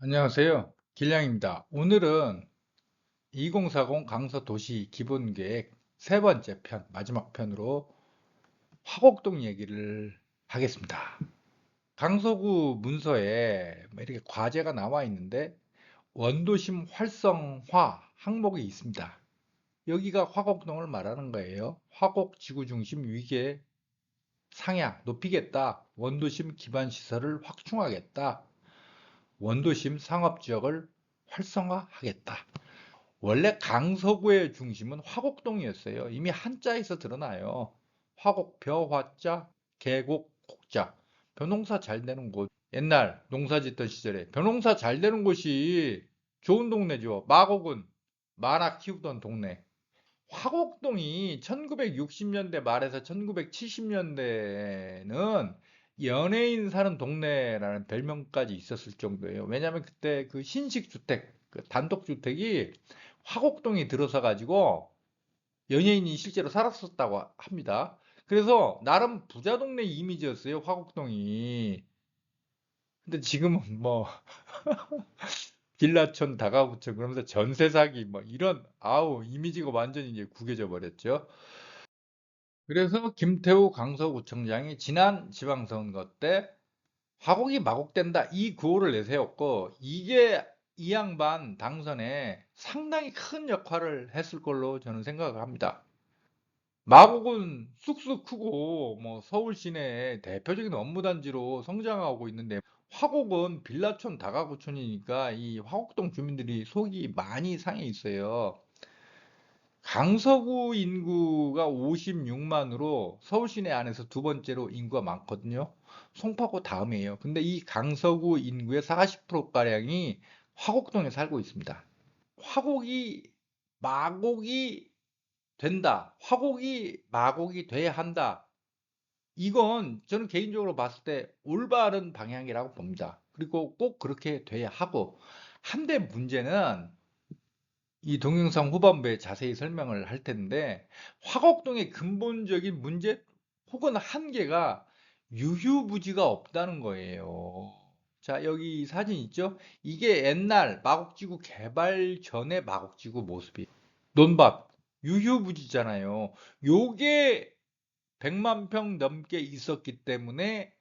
안녕하세요. 길량입니다. 오늘은 2040 강서 도시 기본 계획 세 번째 편, 마지막 편으로 화곡동 얘기를 하겠습니다. 강서구 문서에 뭐 이렇게 과제가 나와 있는데 원도심 활성화 항목이 있습니다. 여기가 화곡동을 말하는 거예요. 화곡 지구 중심 위계 상향 높이겠다. 원도심 기반 시설을 확충하겠다. 원도심 상업지역을 활성화하겠다. 원래 강서구의 중심은 화곡동이었어요. 이미 한자에서 드러나요. 화곡 벼화자 계곡 곡자 벼농사 잘 되는 곳 옛날 농사 짓던 시절에 벼농사 잘 되는 곳이 좋은 동네죠. 마곡은 만화 키우던 동네. 화곡동이 1960년대 말에서 1970년대는 연예인 사는 동네라는 별명까지 있었을 정도예요. 왜냐하면 그때 그 신식 주택, 그 단독 주택이 화곡동에 들어서 가지고 연예인이 실제로 살았었다고 합니다. 그래서 나름 부자 동네 이미지였어요, 화곡동이. 근데 지금은 뭐 빌라촌, 다가구촌 그러면서 전세 사기 뭐 이런 아우 이미지가 완전히 이제 구겨져 버렸죠. 그래서 김태우 강서구청장이 지난 지방선거 때 화곡이 마곡된다 이 구호를 내세웠고 이게 이 양반 당선에 상당히 큰 역할을 했을 걸로 저는 생각을 합니다. 마곡은 쑥쑥 크고 뭐 서울 시내의 대표적인 업무단지로 성장하고 있는데 화곡은 빌라촌 다가구촌이니까 이 화곡동 주민들이 속이 많이 상해 있어요. 강서구 인구가 56만으로 서울 시내 안에서 두 번째로 인구가 많거든요. 송파구 다음이에요. 근데 이 강서구 인구의 40%가량이 화곡동에 살고 있습니다. 화곡이 마곡이 된다. 화곡이 마곡이 돼야 한다. 이건 저는 개인적으로 봤을 때 올바른 방향이라고 봅니다. 그리고 꼭 그렇게 돼야 하고 한데 문제는 이 동영상 후반부에 자세히 설명을 할 텐데 화곡동의 근본적인 문제 혹은 한계가 유휴부지가 없다는 거예요. 자, 여기 사진 있죠? 이게 옛날 마곡지구 개발 전의 마곡지구 모습이 논밭 유휴부지잖아요. 요게 100만 평 넘게 있었기 때문에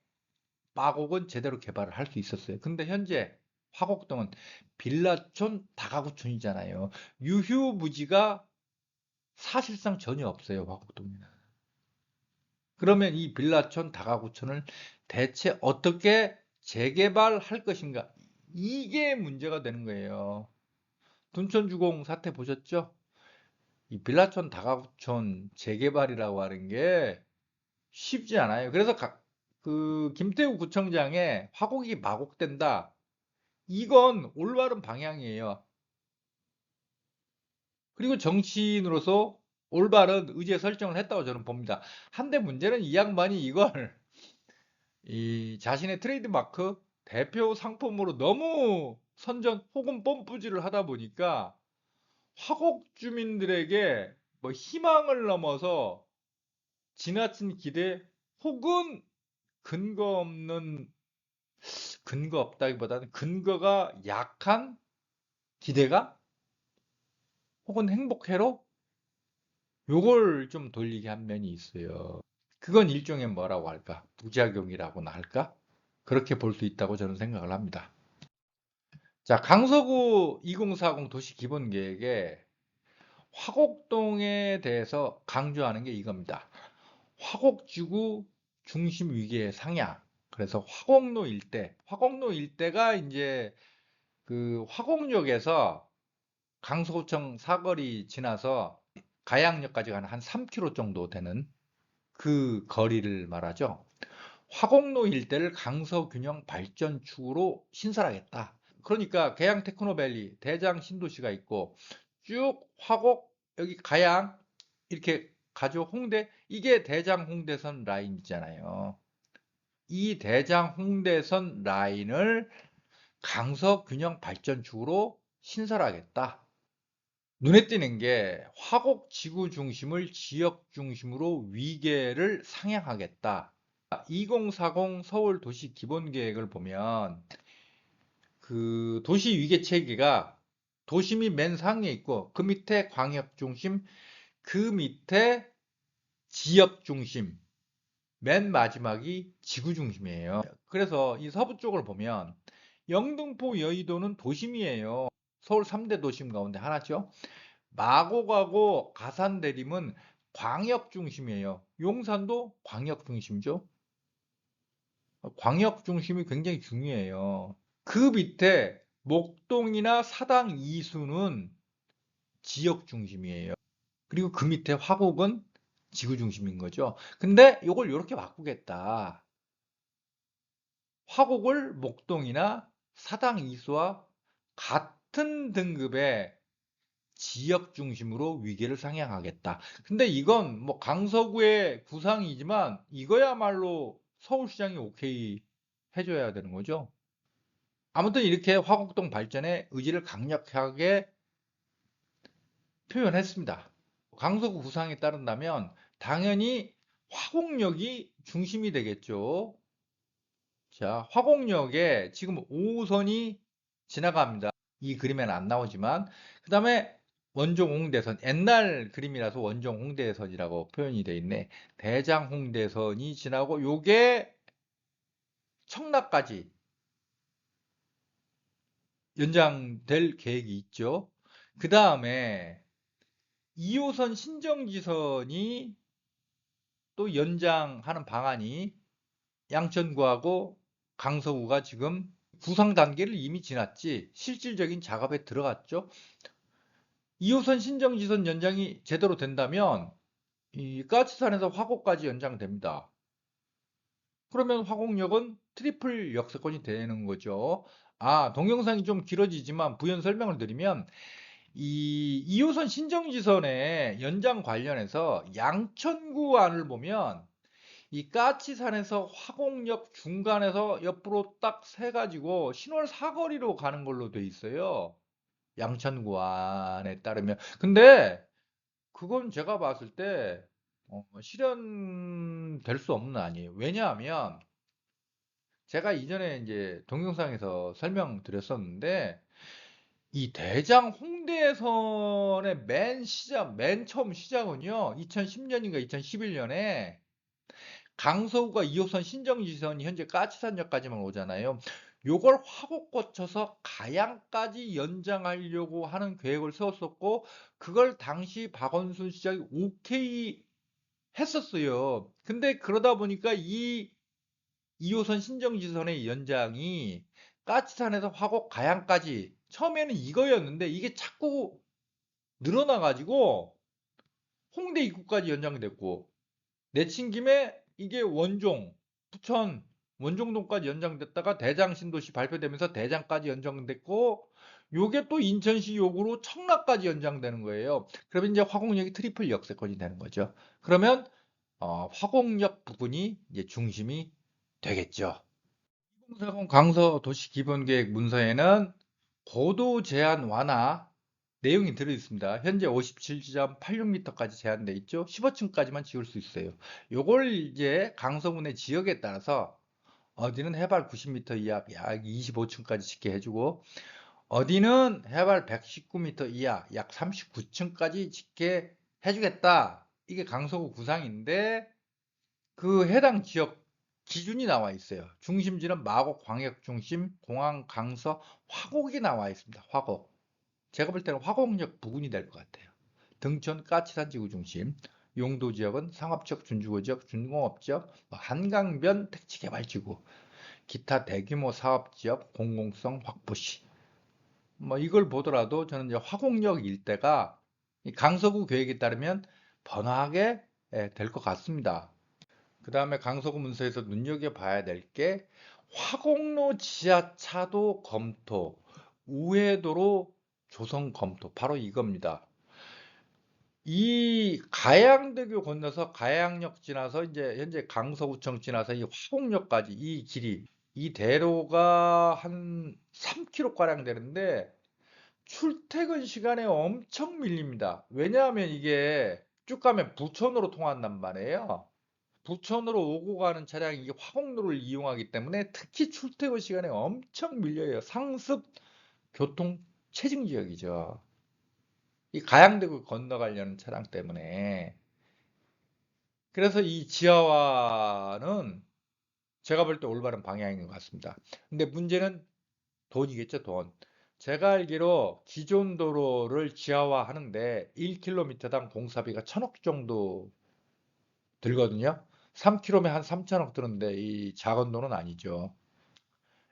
마곡은 제대로 개발을 할 수 있었어요. 근데 현재 화곡동은 빌라촌 다가구촌이잖아요. 유휴부지가 사실상 전혀 없어요. 화곡동에는. 그러면 이 빌라촌 다가구촌을 대체 어떻게 재개발할 것인가? 이게 문제가 되는 거예요. 둔촌주공 사태 보셨죠? 이 빌라촌 다가구촌 재개발이라고 하는 게 쉽지 않아요. 그래서 가, 그 김태우 구청장의 화곡이 마곡된다. 이건 올바른 방향이에요. 그리고 정치인으로서 올바른 의제 설정을 했다고 저는 봅니다. 한데 문제는 이 양반이 이걸 이 자신의 트레이드 마크 대표 상품으로 너무 선전 혹은 뽐뿌질을 하다 보니까 화곡 주민들에게 뭐 희망을 넘어서 지나친 기대 혹은 근거 없는 근거 없다기보다는 근거가 약한 기대가 혹은 행복회로 요걸 좀 돌리게 한 면이 있어요. 그건 일종의 뭐라고 할까? 부작용이라고나 할까? 그렇게 볼 수 있다고 저는 생각을 합니다. 자, 강서구 2040 도시 기본 계획에 화곡동에 대해서 강조하는 게 이겁니다. 화곡지구 중심 위기의 상향. 그래서 화곡로 일대, 화곡로 일대가 이제 그 화곡역에서 강서구청 사거리 지나서 가양역까지 가는 한 3km 정도 되는 그 거리를 말하죠. 화곡로 일대를 강서균형 발전축으로 신설하겠다. 그러니까 계양 테크노밸리, 대장 신도시가 있고 쭉 화곡 여기 가양 이렇게 가죠. 홍대 이게 대장 홍대선 라인이잖아요. 이 대장 홍대선 라인을 강서 균형 발전축으로 신설하겠다. 눈에 띄는 게 화곡 지구 중심을 지역 중심으로 위계를 상향하겠다. 2040 서울 도시 기본 계획을 보면 그 도시 위계 체계가 도심이 맨 상에 있고 그 밑에 광역 중심, 그 밑에 지역 중심, 맨 마지막이 지구 중심이에요. 그래서 이 서부 쪽을 보면 영등포 여의도는 도심이에요. 서울 3대 도심 가운데 하나죠. 마곡하고 가산 대림은 광역 중심이에요. 용산도 광역 중심이죠. 광역 중심이 굉장히 중요해요. 그 밑에 목동이나 사당 이수는 지역 중심이에요. 그리고 그 밑에 화곡은 지구 중심인 거죠. 근데 이걸 이렇게 바꾸겠다. 화곡을 목동이나 사당 이수와 같은 등급의 지역 중심으로 위계를 상향하겠다. 근데 이건 뭐 강서구의 구상이지만 이거야말로 서울시장이 오케이 해줘야 되는 거죠. 아무튼 이렇게 화곡동 발전의 의지를 강력하게 표현했습니다. 강서구 구상에 따른다면 당연히 화곡역이 중심이 되겠죠. 자, 화곡역에 지금 5호선이 지나갑니다. 이 그림에는 안 나오지만 그 다음에 원종 홍대선 옛날 그림이라서 원종 홍대선이라고 표현이 돼 있네. 대장 홍대선이 지나고 요게 청라까지 연장될 계획이 있죠. 그 다음에 2호선 신정지선이 또 연장하는 방안이 양천구하고 강서구가 지금 구상 단계를 이미 지났지 실질적인 작업에 들어갔죠. 2호선 신정지선 연장이 제대로 된다면 이 까치산에서 화곡까지 연장됩니다. 그러면 화곡역은 트리플 역세권이 되는 거죠. 아, 동영상이 좀 길어지지만 부연 설명을 드리면 이 2호선 신정지선의 연장 관련해서 양천구 안을 보면 이 까치산에서 화곡역 중간에서 옆으로 딱 세 가지고 신월 사거리로 가는 걸로 돼 있어요. 양천구 안에 따르면. 근데 그건 제가 봤을 때 어, 실현될 수 없는 아니에요. 왜냐하면 제가 이전에 이제 동영상에서 설명드렸었는데 이 대장 홍대선의 맨 시작, 맨 처음 시작은요, 2010년인가 2011년에 강서구가 2호선 신정지선이 현재 까치산역까지만 오잖아요. 요걸 화곡 거쳐서 가양까지 연장하려고 하는 계획을 세웠었고, 그걸 당시 박원순 시장이 오케이 했었어요. 근데 그러다 보니까 이 2호선 신정지선의 연장이 까치산에서 화곡 가양까지 처음에는 이거였는데 이게 자꾸 늘어나가지고 홍대 입구까지 연장됐고 내친 김에 이게 원종, 부천, 원종동까지 연장됐다가 대장 신도시 발표되면서 대장까지 연장됐고 요게 또 인천시 요구로 청라까지 연장되는 거예요. 그러면 이제 화곡역이 트리플 역세권이 되는 거죠. 그러면 어, 화곡역 부분이 이제 중심이 되겠죠. 2040 강서 도시 기본계획 문서에는 고도 제한 완화 내용이 들어 있습니다. 현재 57.86m까지 제한돼 있죠. 15층까지만 지을 수 있어요. 요걸 이제 강서군의 지역에 따라서 어디는 해발 90m 이하 약 25층까지 짓게 해주고 어디는 해발 119m 이하 약 39층까지 짓게 해주겠다. 이게 강서구 구상인데 그 해당 지역 기준이 나와 있어요. 중심지는 마곡 광역중심, 공항 강서 화곡이 나와 있습니다. 화곡. 제가 볼 때는 화곡역 부근이 될 것 같아요. 등촌 까치산 지구 중심, 용도 지역은 상업지역, 준주거 지역, 준공업 지역, 뭐 한강변 택지 개발 지구, 기타 대규모 사업 지역 공공성 확보시. 뭐 이걸 보더라도 저는 이제 화곡역 일대가 강서구 계획에 따르면 번화하게 예, 될것 같습니다. 그 다음에 강서구 문서에서 눈여겨봐야 될 게 화곡로 지하차도 검토, 우회도로 조성 검토, 바로 이겁니다. 이 가양대교 건너서 가양역 지나서 이제 현재 강서구청 지나서 이 화곡역까지 이 길이 이 대로가 한 3km 가량 되는데 출퇴근 시간에 엄청 밀립니다. 왜냐하면 이게 쭉 가면 부천으로 통한단 말이에요. 부천으로 오고 가는 차량이 이게 화곡로를 이용하기 때문에 특히 출퇴근 시간에 엄청 밀려요. 상습 교통 체증 지역이죠. 이 가양대교 건너가려는 차량 때문에. 그래서 이 지하화는 제가 볼 때 올바른 방향인 것 같습니다. 근데 문제는 돈이겠죠, 돈. 제가 알기로 기존 도로를 지하화 하는데 1km당 공사비가 1000억 정도 들거든요. 3km면 한 3천억 드는데 이 작은 돈은 아니죠.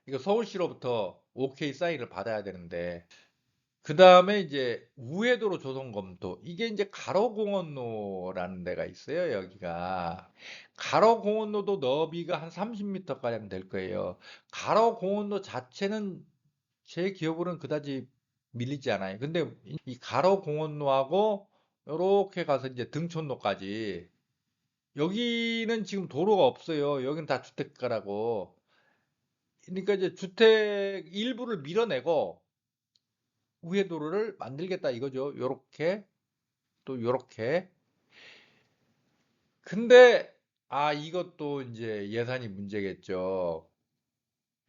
이거 서울시로부터 OK 사인을 받아야 되는데 그 다음에 이제 우회도로 조성 검토. 이게 이제 가로공원로라는 데가 있어요 여기가. 가로공원로도 너비가 한 30m 가량 될 거예요. 가로공원로 자체는 제 기억으로는 그다지 밀리지 않아요. 근데 이 가로공원로하고 이렇게 가서 이제 등촌로까지 여기는 지금 도로가 없어요. 여기는 다 주택가라고. 그러니까 이제 주택 일부를 밀어내고 우회 도로를 만들겠다 이거죠. 요렇게 또 요렇게. 근데 아 이것도 이제 예산이 문제겠죠.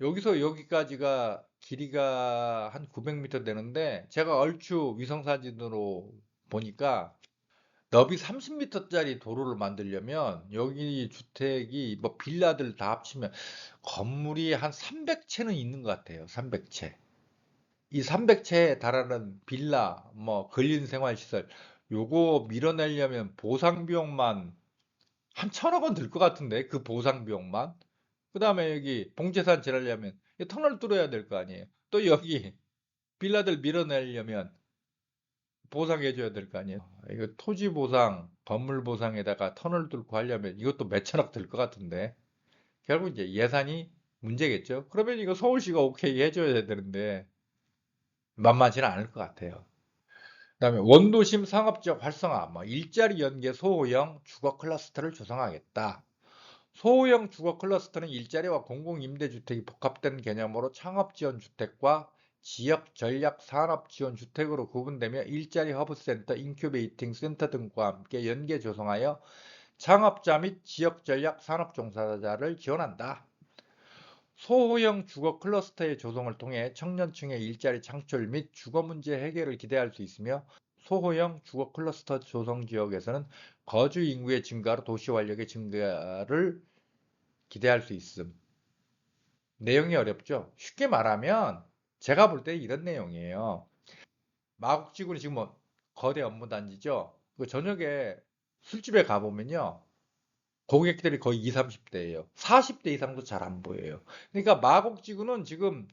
여기서 여기까지가 길이가 한 900m 되는데 제가 얼추 위성사진으로 보니까 너비 30m짜리 도로를 만들려면 여기 주택이 뭐 빌라들 다 합치면 건물이 한 300채는 있는 것 같아요. 300채. 이 300채에 달하는 빌라, 뭐 근린 생활시설 요거 밀어내려면 보상 비용만 한 천억 원 들 것 같은데 그 보상 비용만. 그 다음에 여기 봉제산 지나려면 터널 뚫어야 될 거 아니에요. 또 여기 빌라들 밀어내려면 보상해 줘야 될 거 아니에요. 이거 토지 보상, 건물 보상에다가 터널 뚫고 하려면 이것도 몇천억 들 것 같은데 결국 이제 예산이 문제겠죠. 그러면 이거 서울시가 오케이 해줘야 되는데 만만치는 않을 것 같아요. 그다음에 원도심 상업지역 활성화, 뭐 일자리 연계 소호형 주거 클러스터를 조성하겠다. 소호형 주거 클러스터는 일자리와 공공임대주택이 복합된 개념으로 창업지원 주택과 지역 전략 산업 지원 주택으로 구분되며 일자리 허브센터, 인큐베이팅 센터 등과 함께 연계 조성하여 창업자 및 지역 전략 산업 종사자를 지원한다. 소호형 주거 클러스터의 조성을 통해 청년층의 일자리 창출 및 주거 문제 해결을 기대할 수 있으며 소호형 주거 클러스터 조성 지역에서는 거주 인구의 증가로 도시 활력의 증가를 기대할 수 있음. 내용이 어렵죠? 쉽게 말하면 제가 볼 때 이런 내용이에요. 마곡지구는 지금 뭐 거대 업무 단지죠. 그 저녁에 술집에 가보면요. 고객들이 거의 20, 30대예요. 40대 이상도 잘 안 보여요. 그러니까 마곡지구는 지금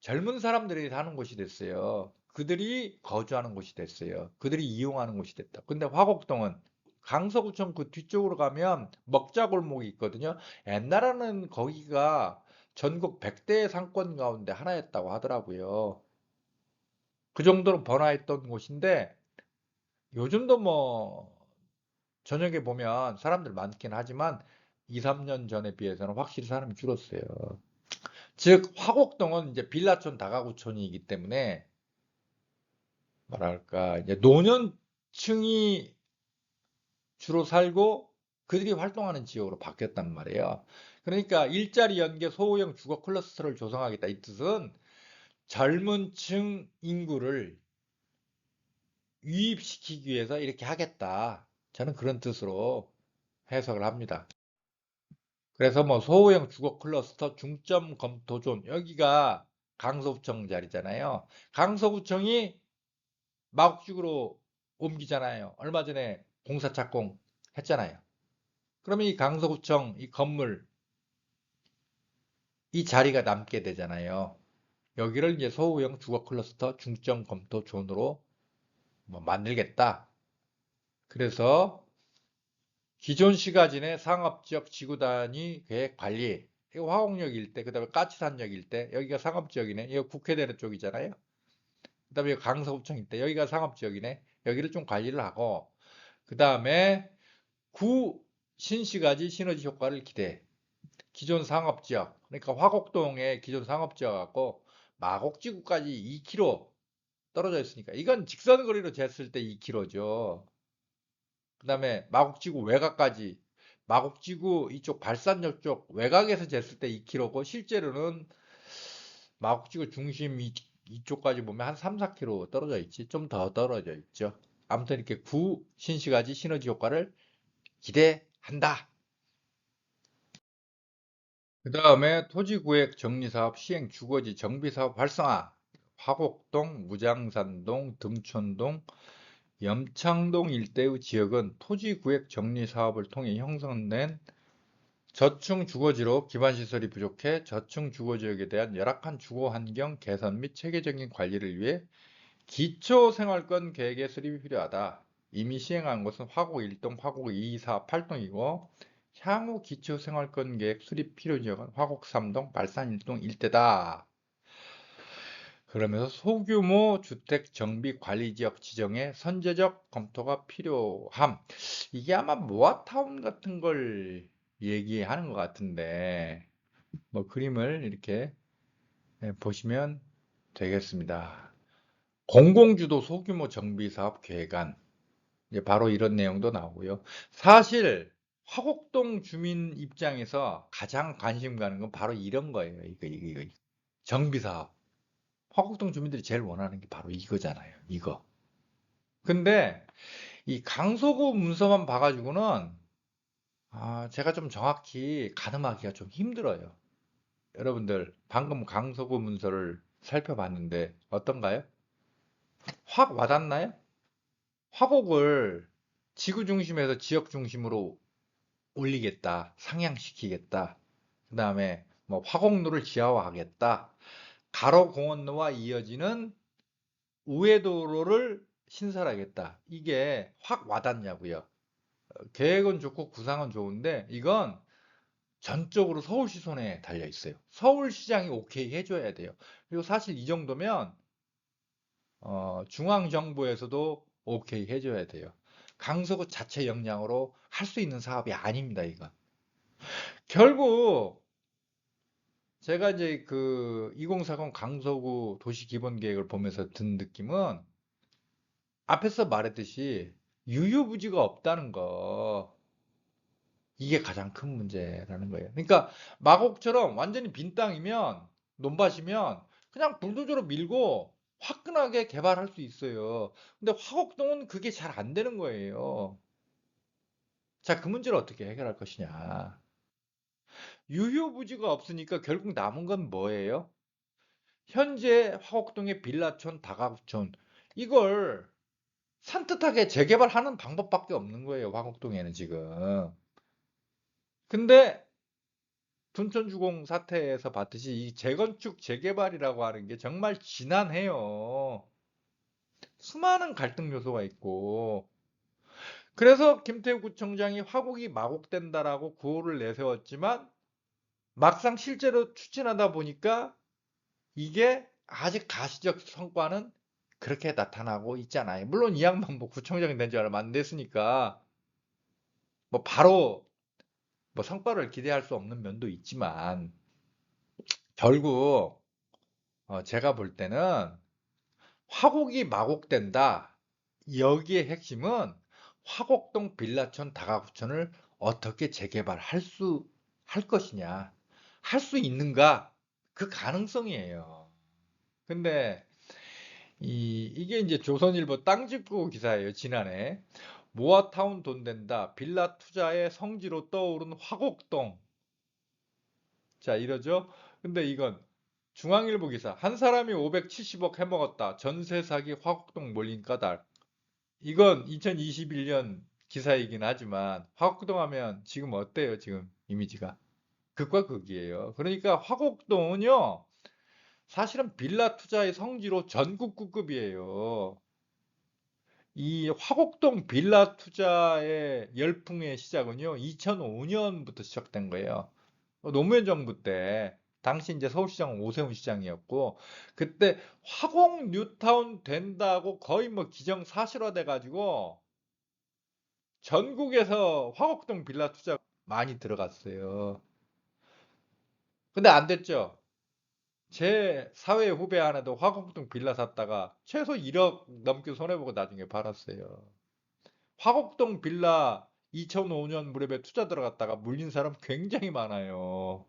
젊은 사람들이 사는 곳이 됐어요. 그들이 거주하는 곳이 됐어요. 그들이 이용하는 곳이 됐다. 근데 화곡동은 강서구청 그 뒤쪽으로 가면 먹자골목이 있거든요. 옛날에는 거기가 전국 100대 상권 가운데 하나였다고 하더라고요. 그 정도로 번화했던 곳인데 요즘도 뭐 저녁에 보면 사람들 많긴 하지만 2, 3년 전에 비해서는 확실히 사람이 줄었어요. 즉 화곡동은 이제 빌라촌 다가구촌이기 때문에 뭐랄까 이제 노년층이 주로 살고 그들이 활동하는 지역으로 바뀌었단 말이에요. 그러니까 일자리 연계 소호형 주거 클러스터를 조성하겠다. 이 뜻은 젊은 층 인구를 유입시키기 위해서 이렇게 하겠다. 저는 그런 뜻으로 해석을 합니다. 그래서 뭐 소호형 주거 클러스터 중점 검토존 여기가 강서구청 자리잖아요. 강서구청이 마곡지구로 옮기잖아요. 얼마 전에 공사 착공 했잖아요. 그러면 이 강서구청 이 건물 이 자리가 남게 되잖아요. 여기를 이제 소후형 주거 클러스터 중점 검토 존으로 뭐 만들겠다. 그래서 기존 시가진의 상업지역 지구단위 계획 관리 이거 화곡역 일대 그 다음에 까치산역 일대 여기가 상업지역이네 이거 국회대로 쪽이잖아요 그 다음에 강서구청 일대 여기가 상업지역이네 여기를 좀 관리를 하고 그 다음에 구 신시가지 시너지 효과를 기대 기존 상업지역 그러니까 화곡동의 기존 상업지역 갖고 마곡지구까지 2km 떨어져 있으니까 이건 직선 거리로 쟀을 때 2km죠. 그 다음에 마곡지구 외곽까지 마곡지구 이쪽 발산역 쪽 외곽에서 쟀을 때 2km고 실제로는 마곡지구 중심 이, 이쪽까지 보면 한 3, 4km 떨어져 있지. 좀 더 떨어져 있죠. 아무튼 이렇게 구 신시가지 시너지 효과를 기대한다. 그 다음에 토지구획 정리사업 시행 주거지 정비사업 활성화 화곡동, 무장산동, 등촌동, 염창동 일대의 지역은 토지구획 정리사업을 통해 형성된 저층 주거지로 기반시설이 부족해 저층 주거지역에 대한 열악한 주거환경 개선 및 체계적인 관리를 위해 기초생활권 계획의 수립이 필요하다. 이미 시행한 것은 화곡 1동, 화곡 2, 4, 8동이고 향후 기초생활권 계획 수립 필요 지역은 화곡 3동, 발산 1동 일대다. 그러면서 소규모 주택 정비 관리 지역 지정의 선제적 검토가 필요함. 이게 아마 모아타운 같은 걸 얘기하는 것 같은데, 뭐 그림을 이렇게 예, 보시면 되겠습니다. 공공주도 소규모 정비 사업 계획안. 바로 이런 내용도 나오고요. 사실 화곡동 주민 입장에서 가장 관심 가는 건 바로 이런 거예요. 이거, 이거, 이거. 정비 사업. 화곡동 주민들이 제일 원하는 게 바로 이거잖아요. 이거. 근데 이 강서구 문서만 봐가지고는 아, 제가 좀 정확히 가늠하기가 좀 힘들어요. 여러분들 방금 강서구 문서를 살펴봤는데 어떤가요? 확 와닿나요? 화곡을 지구 중심에서 지역 중심으로 올리겠다, 상향시키겠다. 그 다음에 뭐 화곡로를 지하화하겠다. 가로공원로와 이어지는 우회도로를 신설하겠다. 이게 확 와닿냐고요. 어, 계획은 좋고 구상은 좋은데 이건 전적으로 서울시 손에 달려 있어요. 서울시장이 오케이 해줘야 돼요. 그리고 사실 이 정도면 어, 중앙정부에서도 오케이 해줘야 돼요. 강서구 자체 역량으로 할 수 있는 사업이 아닙니다, 이건. 결국 제가 이제 그 2040 강서구 도시 기본 계획을 보면서 든 느낌은 앞에서 말했듯이 유유부지가 없다는 거 이게 가장 큰 문제라는 거예요. 그러니까 마곡처럼 완전히 빈 땅이면 논밭이면 그냥 불도저로 밀고 화끈하게 개발할 수 있어요. 근데 화곡동은 그게 잘 안 되는 거예요. 자, 그 문제를 어떻게 해결할 것이냐. 유효부지가 없으니까 결국 남은 건 뭐예요? 현재 화곡동의 빌라촌, 다가구촌 이걸 산뜻하게 재개발하는 방법밖에 없는 거예요. 화곡동에는 지금. 근데 둔촌주공 사태에서 봤듯이 이 재건축 재개발이라고 하는 게 정말 지난해요. 수많은 갈등 요소가 있고 그래서 김태우 구청장이 화곡이 마곡된다라고 구호를 내세웠지만 막상 실제로 추진하다 보니까 이게 아직 가시적 성과는 그렇게 나타나고 있잖아요. 물론 이 양반 뭐 구청장이 된지 얼마 안 됐으니까 뭐 바로 뭐 성과를 기대할 수 없는 면도 있지만 결국 어 제가 볼 때는 화곡이 마곡된다. 여기에 핵심은 화곡동 빌라촌 다가구촌을 어떻게 재개발할 수 할 것이냐. 할 수 있는가? 그 가능성이에요. 근데 이, 이게 이제 조선일보 땅집구 기사예요. 지난해. 모아타운 돈 된다. 빌라 투자의 성지로 떠오른 화곡동. 자, 이러죠. 근데 이건 중앙일보 기사. 한 사람이 570억 해먹었다. 전세 사기 화곡동 몰린 까닭. 이건 2021년 기사이긴 하지만 화곡동 하면 지금 어때요? 지금 이미지가. 극과 극이에요. 그러니까 화곡동은요. 사실은 빌라 투자의 성지로 전국 구급이에요. 이 화곡동 빌라 투자의 열풍의 시작은요, 2005년부터 시작된 거예요. 노무현 정부 때, 당시 이제 서울시장은 오세훈 시장이었고, 그때 화곡 뉴타운 된다고 거의 뭐 기정사실화 돼 가지고, 전국에서 화곡동 빌라 투자 많이 들어갔어요. 근데 안 됐죠. 제 사회 후배 하나도 화곡동 빌라 샀다가 최소 1억 넘게 손해보고 나중에 팔았어요. 화곡동 빌라 2005년 무렵에 투자 들어갔다가 물린 사람 굉장히 많아요.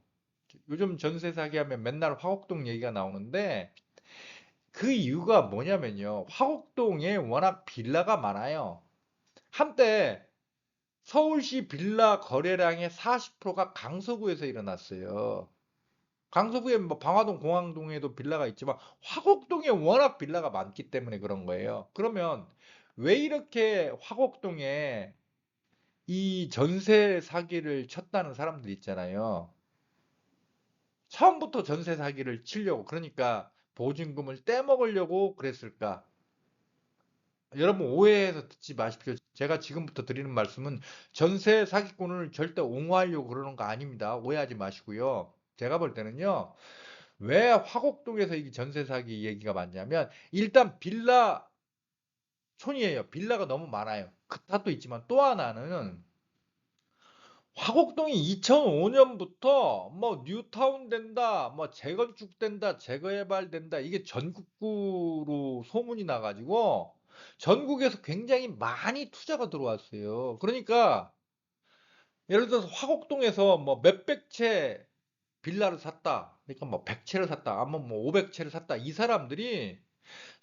요즘 전세 사기 하면 맨날 화곡동 얘기가 나오는데 그 이유가 뭐냐면요. 화곡동에 워낙 빌라가 많아요. 한때 서울시 빌라 거래량의 40%가 강서구에서 일어났어요. 강서구에 뭐 방화동, 공항동에도 빌라가 있지만 화곡동에 워낙 빌라가 많기 때문에 그런 거예요. 그러면 왜 이렇게 화곡동에 이 전세 사기를 쳤다는 사람들 있잖아요. 처음부터 전세 사기를 치려고 그러니까 보증금을 떼먹으려고 그랬을까? 여러분 오해해서 듣지 마십시오. 제가 지금부터 드리는 말씀은 전세 사기꾼을 절대 옹호하려고 그러는 거 아닙니다. 오해하지 마시고요. 제가 볼 때는요. 왜 화곡동에서 이 전세 사기 얘기가 많냐면 일단 빌라 촌이에요. 빌라가 너무 많아요. 그 탓도 있지만 또 하나는 화곡동이 2005년부터 뭐 뉴타운 된다, 뭐 재건축 된다, 재개발 된다 이게 전국구로 소문이 나가지고 전국에서 굉장히 많이 투자가 들어왔어요. 그러니까 예를 들어서 화곡동에서 뭐 몇백 채 빌라를 샀다. 그러니까 뭐 100채를 샀다. 아마 뭐 500채를 샀다. 이 사람들이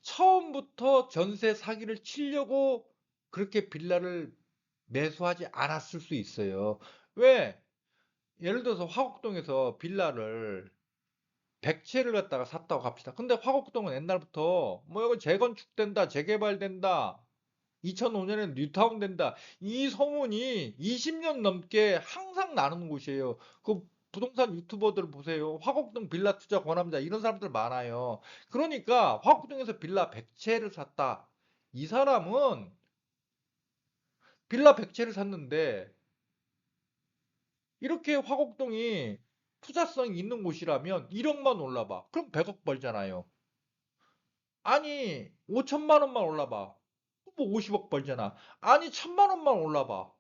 처음부터 전세 사기를 치려고 그렇게 빌라를 매수하지 않았을 수 있어요. 왜? 예를 들어서 화곡동에서 빌라를 100채를 갖다가 샀다고 합시다. 근데 화곡동은 옛날부터 뭐 이거 재건축된다, 재개발된다, 2005년에 뉴타운 된다. 이 소문이 20년 넘게 항상 나는 곳이에요. 그 부동산 유튜버들 보세요. 화곡동 빌라 투자 권합니다. 이런 사람들 많아요. 그러니까 화곡동에서 빌라 100채를 샀다. 이 사람은 빌라 100채를 샀는데 이렇게 화곡동이 투자성 있는 곳이라면 1억만 올라봐. 그럼 100억 벌잖아요. 아니 5천만 원만 올라봐. 뭐 50억 벌잖아. 아니 천만 원만 올라봐.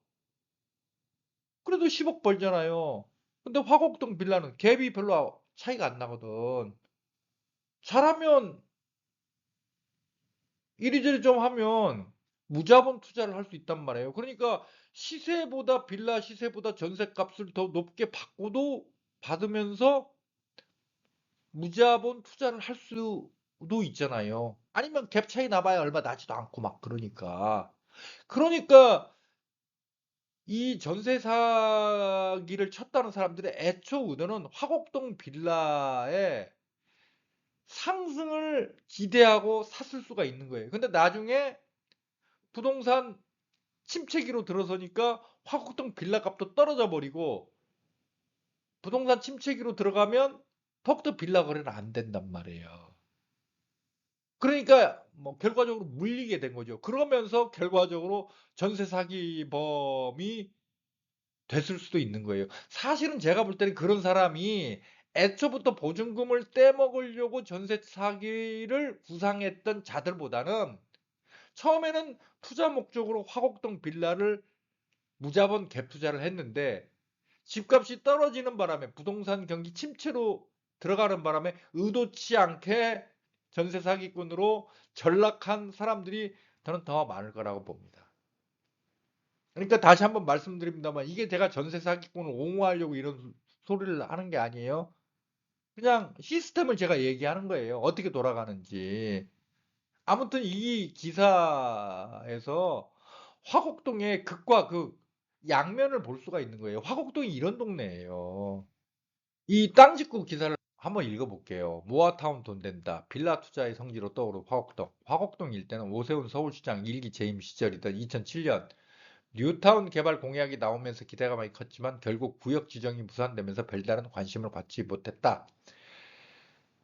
그래도 10억 벌잖아요. 근데 화곡동 빌라는 갭이 별로 차이가 안 나거든. 잘하면 이리저리 좀 하면 무자본 투자를 할 수 있단 말이에요. 그러니까 시세보다 빌라 시세보다 전세값을 더 높게 받고도 받으면서 무자본 투자를 할 수도 있잖아요. 아니면 갭 차이 나봐야 얼마 나지도 않고 막 그러니까. 그러니까 이 전세 사기를 쳤다는 사람들의 애초 의도는 화곡동 빌라의 상승을 기대하고 샀을 수가 있는 거예요. 근데 나중에 부동산 침체기로 들어서니까 화곡동 빌라 값도 떨어져 버리고 부동산 침체기로 들어가면 더욱더 빌라 거래는 안 된단 말이에요. 그러니까 뭐 결과적으로 물리게 된 거죠. 그러면서 결과적으로 전세 사기범이 됐을 수도 있는 거예요. 사실은 제가 볼 때는 그런 사람이 애초부터 보증금을 떼먹으려고 전세 사기를 구상했던 자들보다는 처음에는 투자 목적으로 화곡동 빌라를 무자본 갭 투자를 했는데 집값이 떨어지는 바람에 부동산 경기 침체로 들어가는 바람에 의도치 않게 전세 사기꾼으로 전락한 사람들이 저는 더 많을 거라고 봅니다. 그러니까 다시 한번 말씀드립니다만 이게 제가 전세 사기꾼을 옹호하려고 이런 소리를 하는 게 아니에요. 그냥 시스템을 제가 얘기하는 거예요. 어떻게 돌아가는지. 아무튼 이 기사에서 화곡동의 극과 극 양면을 볼 수가 있는 거예요. 화곡동이 이런 동네예요. 이 땅짓구 기사를 한번 읽어볼게요. 모아타운 돈 된다. 빌라 투자의 성지로 떠오른 화곡동. 화곡동 일대는 오세훈 서울시장 1기 재임 시절이던 2007년 뉴타운 개발 공약이 나오면서 기대가 많이 컸지만 결국 구역 지정이 무산되면서 별다른 관심을 받지 못했다.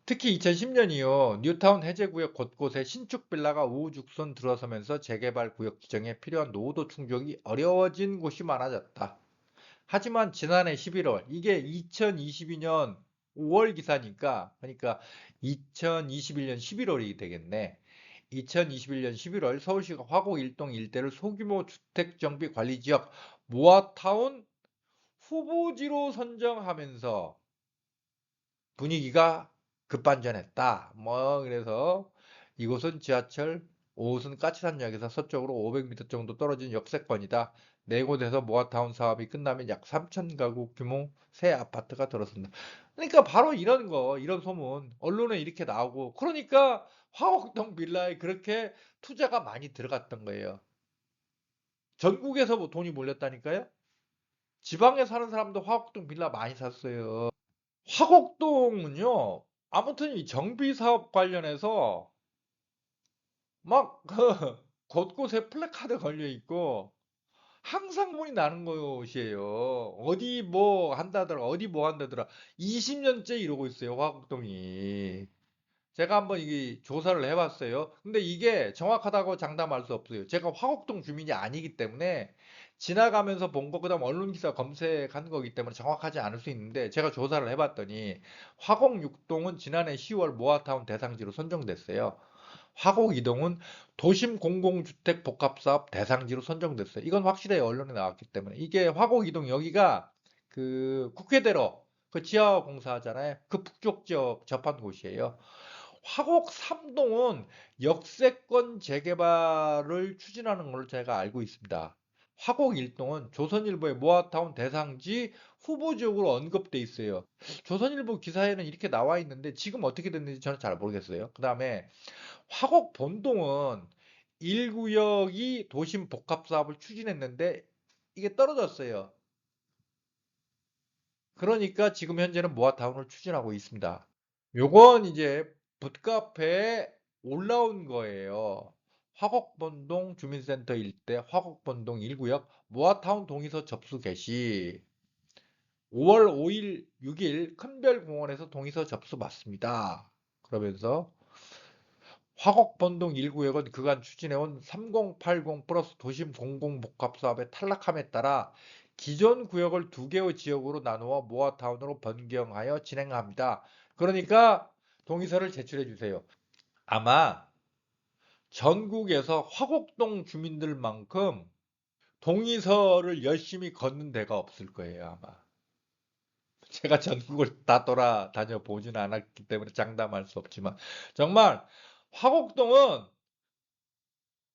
특히 2010년 이후 뉴타운 해제구역 곳곳에 신축 빌라가 우후죽순 들어서면서 재개발 구역 지정에 필요한 노후도 충족이 어려워진 곳이 많아졌다. 하지만 지난해 11월 이게 2022년 5월 기사니까 그러니까 2021년 11월이 되겠네. 2021년 11월 서울시가 화곡 일동 일대를 소규모 주택 정비 관리 지역 모아타운 후보지로 선정하면서 분위기가 급반전했다. 뭐 그래서 이곳은 지하철 5호선 까치산역에서 서쪽으로 500m 정도 떨어진 역세권이다. 네 곳에서 모아타운 사업이 끝나면 약 3천 가구 규모 새 아파트가 들어선다. 그러니까 바로 이런 거, 이런 소문 언론에 이렇게 나오고 그러니까 화곡동 빌라에 그렇게 투자가 많이 들어갔던 거예요. 전국에서 뭐 돈이 몰렸다니까요. 지방에 사는 사람도 화곡동 빌라 많이 샀어요. 화곡동은요. 아무튼 이 정비 사업 관련해서 막 그 곳곳에 플래카드 걸려 있고 항상 문이 나는 곳이에요. 어디 뭐 한다더라, 어디 뭐 한다더라. 20년째 이러고 있어요, 화곡동이. 제가 한번 이게 조사를 해봤어요. 근데 이게 정확하다고 장담할 수 없어요. 제가 화곡동 주민이 아니기 때문에 지나가면서 본 거, 그 다음 언론 기사 검색한 거기 때문에 정확하지 않을 수 있는데 제가 조사를 해봤더니 화곡 6동은 지난해 10월 모아타운 대상지로 선정됐어요. 화곡 이동은 도심 공공주택 복합사업 대상지로 선정됐어요. 이건 확실해요. 언론에 나왔기 때문에. 이게 화곡 이동 여기가 그 국회대로 그 지하 공사하잖아요. 그 북쪽 지역 접한 곳이에요. 화곡 3동은 역세권 재개발을 추진하는 걸로 제가 알고 있습니다. 화곡 1동은 조선일보의 모아타운 대상지 후보 지역으로 언급돼 있어요. 조선일보 기사에는 이렇게 나와 있는데 지금 어떻게 됐는지 저는 잘 모르겠어요. 그 다음에 화곡 본동은 1구역이 도심 복합 사업을 추진했는데 이게 떨어졌어요. 그러니까 지금 현재는 모아타운을 추진하고 있습니다. 요건 이제 붓카페에 올라온 거예요. 화곡본동 주민센터 일대 화곡본동 1구역 모아타운 동의서 접수 개시 5월 5일, 6일 큰별공원에서 동의서 접수 받습니다. 그러면서 화곡본동 1구역은 그간 추진해온 3080 플러스 도심 공공복합사업의 탈락함에 따라 기존 구역을 두 개의 지역으로 나누어 모아타운으로 변경하여 진행합니다. 그러니까 동의서를 제출해 주세요. 아마 전국에서 화곡동 주민들만큼 동의서를 열심히 걷는 데가 없을 거예요, 아마. 제가 전국을 다 돌아다녀 보지는 않았기 때문에 장담할 수 없지만 정말 화곡동은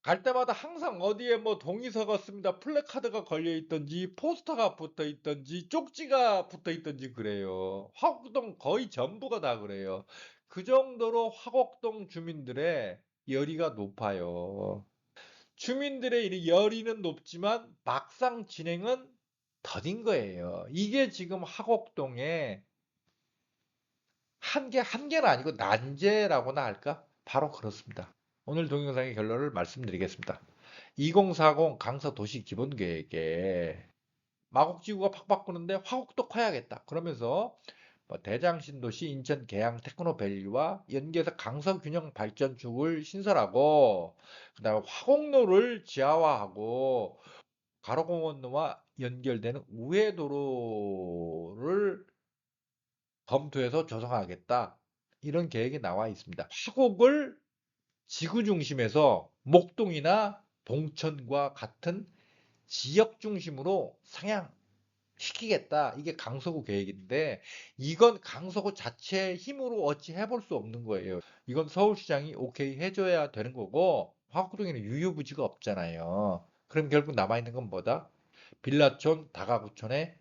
갈 때마다 항상 어디에 뭐 동의서가 씁니다. 플래카드가 걸려 있던지 포스터가 붙어 있던지 쪽지가 붙어 있던지 그래요. 화곡동 거의 전부가 다 그래요. 그 정도로 화곡동 주민들의 열의가 높아요. 주민들의 열의는 높지만 막상 진행은 더딘 거예요. 이게 지금 화곡동의 한계, 한계는 아니고 난제라고나 할까? 바로 그렇습니다. 오늘 동영상의 결론을 말씀드리겠습니다. 2040 강서 도시 기본 계획에 마곡지구가 팍 바꾸는데 화곡도 커야겠다. 그러면서 뭐 대장신도시 인천 계양 테크노밸리와 연계해서 강서 균형 발전축을 신설하고 그다음에 화곡로를 지하화하고 가로공원로와 연결되는 우회 도로를 검토해서 조성하겠다. 이런 계획이 나와 있습니다. 화곡을 지구 중심에서 목동이나 동천과 같은 지역 중심으로 상향시키겠다. 이게 강서구 계획인데 이건 강서구 자체의 힘으로 어찌 해볼 수 없는 거예요. 이건 서울시장이 오케이 해줘야 되는 거고 화곡동에는 유유부지가 없잖아요. 그럼 결국 남아있는 건 뭐다? 빌라촌, 다가구촌의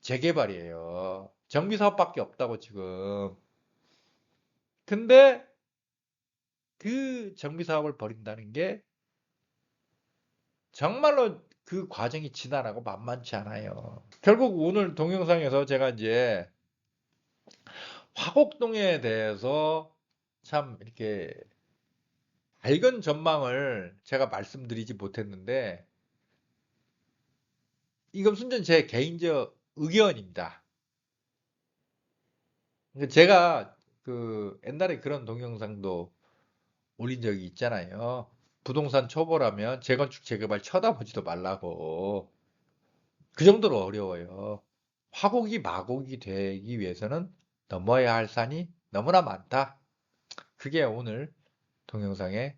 재개발이에요. 정비사업밖에 없다고 지금. 근데 그 정비사업을 벌인다는 게 정말로 그 과정이 지난하고 만만치 않아요. 결국 오늘 동영상에서 제가 이제 화곡동에 대해서 참 이렇게 밝은 전망을 제가 말씀드리지 못했는데 이건 순전 제 개인적 의견입니다. 제가 그 옛날에 그런 동영상도 올린 적이 있잖아요. 부동산 초보라면 재건축 재개발 쳐다보지도 말라고. 그 정도로 어려워요. 화곡이 마곡이 되기 위해서는 넘어야 할 산이 너무나 많다. 그게 오늘 동영상의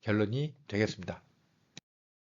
결론이 되겠습니다.